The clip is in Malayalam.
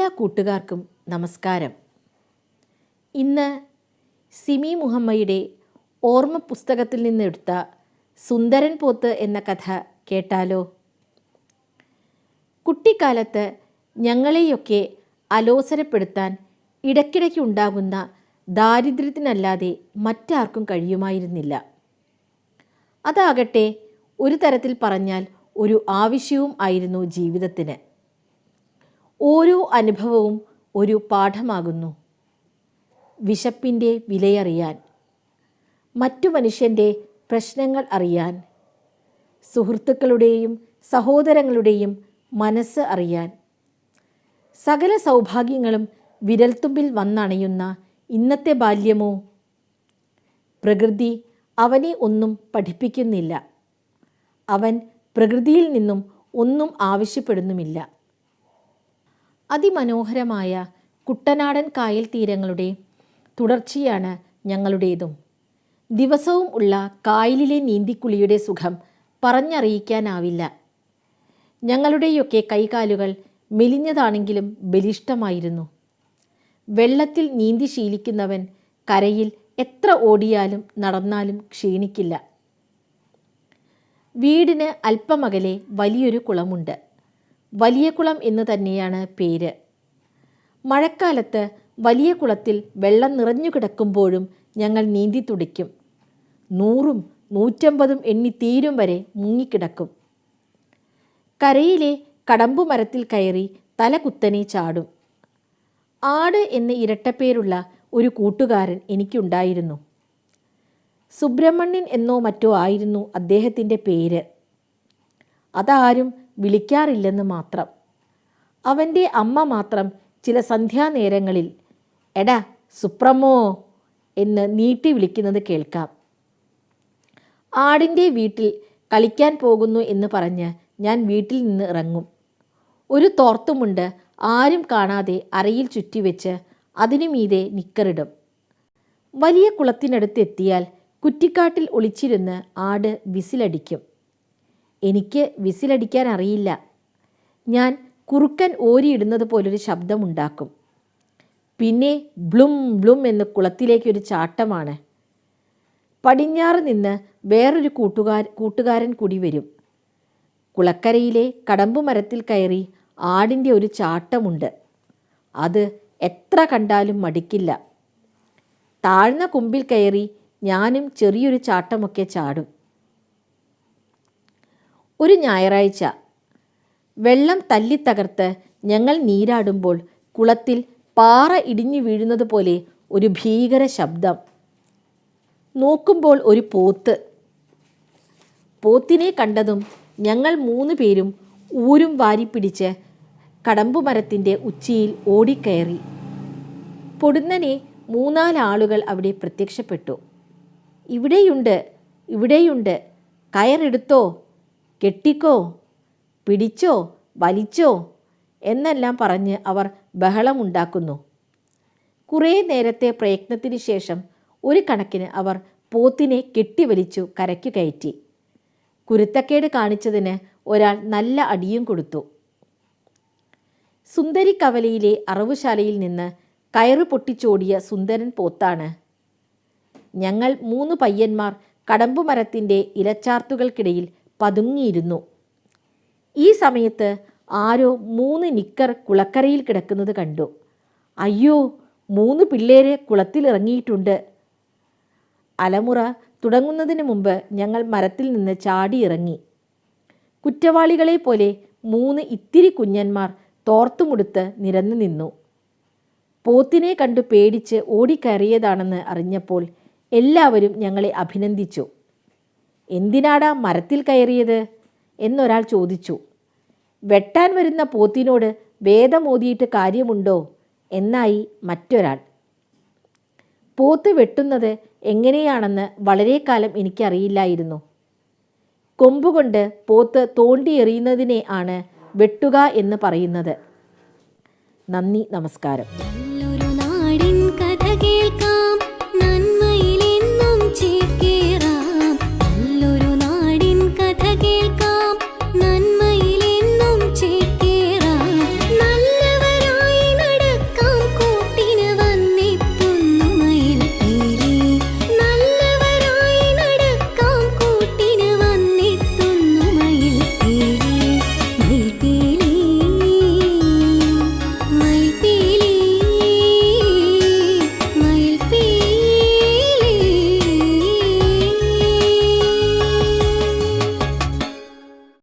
എല്ലാ കൂട്ടുകാർക്കും നമസ്കാരം. ഇന്ന് സിമി മുഹമ്മയുടെ ഓർമ്മ പുസ്തകത്തിൽ നിന്നെടുത്ത സുന്ദരൻ പോത്ത് എന്ന കഥ കേട്ടാലോ? കുട്ടിക്കാലത്ത് ഞങ്ങളെയൊക്കെ അലോസരപ്പെടുത്താൻ ഇടയ്ക്കിടയ്ക്കുണ്ടാകുന്ന ദാരിദ്ര്യത്തിനല്ലാതെ മറ്റാർക്കും കഴിയുമായിരുന്നില്ല. അതാകട്ടെ ഒരു തരത്തിൽ പറഞ്ഞാൽ ഒരു ആവശ്യവും ആയിരുന്നു ജീവിതത്തിന്. ഓരോ അനുഭവവും ഒരു പാഠമാകുന്നു. വിശപ്പിന്റെ വിലയറിയാൻ മറ്റു മനുഷ്യന്റെ പ്രശ്നങ്ങൾ അറിയാൻ സുഹൃത്തുക്കളുടെയും സഹോദരങ്ങളുടെയും മനസ്സ് അറിയാൻ സകല സൗഭാഗ്യങ്ങളും വിരൽത്തുമ്പിൽ വന്നണയുന്ന ഇന്നത്തെ ബാല്യമോ? പ്രകൃതി അവനെ ഒന്നും പഠിപ്പിക്കുന്നില്ല. അവൻ പ്രകൃതിയിൽ നിന്നും ഒന്നും ആവശ്യപ്പെടുന്നുമില്ല. അതിമനോഹരമായ കുട്ടനാടൻ കായൽ തീരങ്ങളുടെ തുടർച്ചയാണ് ഞങ്ങളുടേതും. ദിവസവും ഉള്ള കായലിലെ നീന്തിക്കുളിയുടെ സുഖം പറഞ്ഞറിയിക്കാനാവില്ല. ഞങ്ങളുടെയൊക്കെ കൈകാലുകൾ മെലിഞ്ഞതാണെങ്കിലും ബലിഷ്ടമായിരുന്നു വെള്ളത്തിൽ നീന്തി ശീലിക്കുന്നവൻ കരയിൽ എത്ര ഓടിയാലും നടന്നാലും ക്ഷീണിക്കില്ല. വീടിന് അല്പമകലെ വലിയൊരു കുളമുണ്ട്. വലിയ കുളം എന്ന് തന്നെയാണ് പേര്. മഴക്കാലത്ത് വലിയ കുളത്തിൽ വെള്ളം നിറഞ്ഞു കിടക്കുമ്പോഴും ഞങ്ങൾ നീന്തി തുടിക്കും. നൂറും നൂറ്റമ്പതും എണ്ണി തീരും വരെ മുങ്ങിക്കിടക്കും. കരയിലെ കടമ്പു മരത്തിൽ കയറി തല കുത്തനെ ചാടും. ആട് എന്ന് ഇരട്ടപ്പേരുള്ള ഒരു കൂട്ടുകാരൻ എനിക്കുണ്ടായിരുന്നു. സുബ്രഹ്മണ്യൻ എന്നോ മറ്റോ ആയിരുന്നു അദ്ദേഹത്തിന്റെ പേര്. അതാരും വിളിക്കാറില്ലെന്ന് മാത്രം. അവന്റെ അമ്മ മാത്രം ചില സന്ധ്യാനേരങ്ങളിൽ എടാ സുപ്രമോ എന്ന് നീട്ടി വിളിക്കുന്നത് കേൾക്കാം. ആടിന്റെ വീട്ടിൽ കളിക്കാൻ പോകുന്നു എന്ന് പറഞ്ഞ് ഞാൻ വീട്ടിൽ നിന്ന് ഇറങ്ങും. ഒരു തോർത്തുമുണ്ട് ആരും കാണാതെ അരയിൽ ചുറ്റിവെച്ച് അതിനു മീതെ നിക്കറിടും. വലിയ കുളത്തിനടുത്ത് എത്തിയാൽ കുറ്റിക്കാട്ടിൽ ഒളിച്ചിരുന്ന് ആട് വിസിലടിക്കും. എനിക്ക് വിസിലടിക്കാൻ അറിയില്ല. ഞാൻ കുറുക്കൻ ഓരിയിടുന്നത് പോലൊരു ശബ്ദമുണ്ടാക്കും. പിന്നെ ബ്ലും ബ്ലും എന്ന് കുളത്തിലേക്കൊരു ചാട്ടമാണ്. പടിഞ്ഞാറ് നിന്ന് വേറൊരു കൂട്ടുകാർ കൂട്ടുകാരൻ കൂടി വരും. കുളക്കരയിലെ കടമ്പു മരത്തിൽ കയറി ആടിന്റെ ഒരു ചാട്ടമുണ്ട്. അത് എത്ര കണ്ടാലും മടിക്കില്ല. താഴ്ന്ന കുമ്പിൽ കയറി ഞാനും ചെറിയൊരു ചാട്ടമൊക്കെ ചാടും. ഒരു ഞായറാഴ്ച. വെള്ളം തല്ലിത്തകർത്ത് ഞങ്ങൾ നീരാടുമ്പോൾ കുളത്തിൽ പാറ ഇടിഞ്ഞു വീഴുന്നത് പോലെ ഒരു ഭീകര ശബ്ദം. നോക്കുമ്പോൾ ഒരു പോത്ത്. പോത്തിനെ കണ്ടതും ഞങ്ങൾ മൂന്ന് പേരും ഊരും വാരിപ്പിടിച്ച് കടമ്പുമരത്തിന്റെ ഉച്ചിയിൽ ഓടിക്കയറി. പൊടുന്നനെ മൂന്നാലാളുകൾ അവിടെ പ്രത്യക്ഷപ്പെട്ടു. ഇവിടെയുണ്ട് ഇവിടെയുണ്ട്. കയറെടുത്തോ കെട്ടിക്കോ പിടിച്ചോ വലിച്ചോ എന്നെല്ലാം പറഞ്ഞ് അവർ ബഹളമുണ്ടാക്കുന്നു. കുറേ നേരത്തെ പ്രയത്നത്തിന് ശേഷം ഒരു കണക്കിന് അവർ പോത്തിനെ കെട്ടിവലിച്ചു കരയ്ക്ക് കയറ്റി. കുരുത്തക്കേട് കാണിച്ചതിന് ഒരാൾ നല്ല അടിയും കൊടുത്തു. സുന്ദരി കവലയിലെ അറവുശാലയിൽ നിന്ന് കയറ് പൊട്ടിച്ചോടിയ സുന്ദരൻ പോത്താണ്. ഞങ്ങൾ മൂന്ന് പയ്യന്മാർ കടമ്പുമരത്തിന്റെ ഇലച്ചാർത്തുകൾക്കിടയിൽ പതുങ്ങിയിരുന്നു. ഈ സമയത്ത് ആരോ മൂന്ന് നിക്കർ കുളക്കരയിൽ കിടക്കുന്നത് കണ്ടു. അയ്യോ മൂന്ന് പിള്ളേരെ കുളത്തിലിറങ്ങിയിട്ടുണ്ട് അലമുറ തുടങ്ങുന്നതിന് മുമ്പ് ഞങ്ങൾ മരത്തിൽ നിന്ന് ചാടിയിറങ്ങി കുറ്റവാളികളെ പോലെ മൂന്ന് ഇത്തിരി കുഞ്ഞന്മാർ തോർത്തുമുടുത്ത് നിരന്നു നിന്നു. പോത്തിനെ കണ്ടു പേടിച്ച് ഓടിക്കയറിയതാണെന്ന് അറിഞ്ഞപ്പോൾ എല്ലാവരും ഞങ്ങളെ അഭിനന്ദിച്ചു. എന്തിനാടാ മരത്തിൽ കയറിയത്? എന്നൊരാൾ ചോദിച്ചു. വെട്ടാൻ വരുന്ന പോത്തിനോട് വേദമോതിയിട്ട് കാര്യമുണ്ടോ? എന്നായി മറ്റൊരാൾ. പോത്ത് വെട്ടുന്നത് എങ്ങനെയാണെന്ന് വളരെ കാലം എനിക്കറിയില്ലായിരുന്നു. കൊമ്പുകൊണ്ട് പോത്ത് തോണ്ടി എറിയുന്നതിനെ ആണ് വെട്ടുക എന്ന് പറയുന്നത്. നന്ദി നമസ്കാരം.